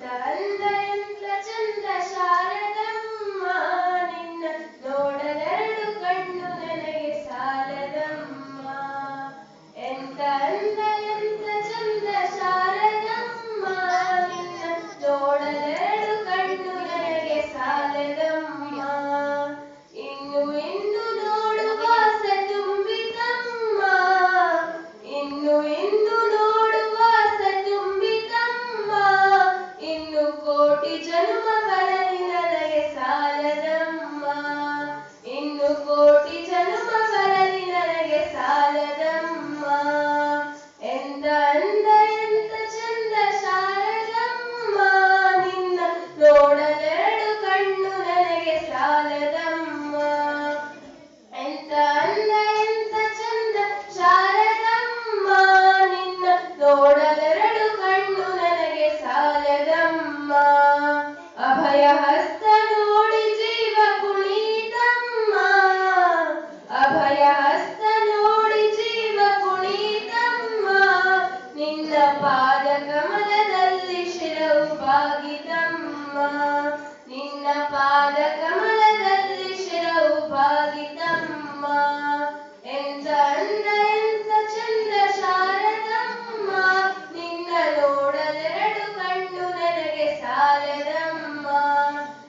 تألف ಭಾಗಿತಮ್ಮ ನಿನ್ನ ಪಾದ ಕಮಲದಲ್ಲಿ ಶಿರವು ಭಾಗಿತಮ್ಮ ಎಂತ ಅಂದ, ಎಂತ ಚಂದ ಶಾರದಮ್ಮ, ನಿನ್ನ ನೋಡಲೆರಡು ಕಣ್ಣು ನನಗೆ ಸಾಲದಮ್ಮ.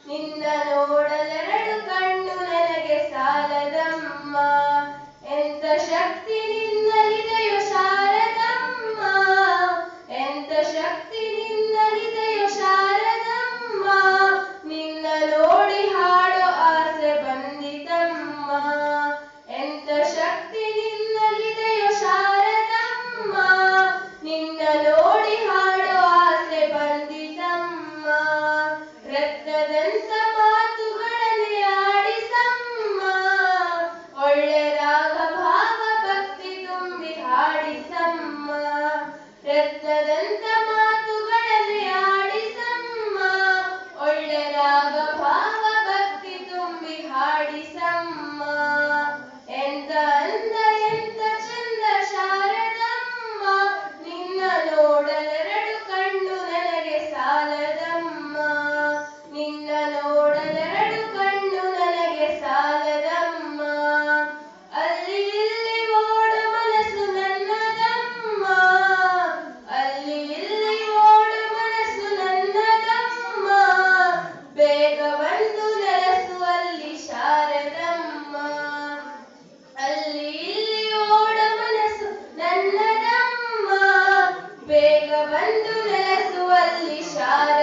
ನಿನ್ನ ನೋಡಲೆರಡು ಕಣ್ಣು ನನಗೆ ಸಾಲದಮ್ಮ. ಎಂತ ಶಕ್ತಿ والجبل دون الأسود لشعر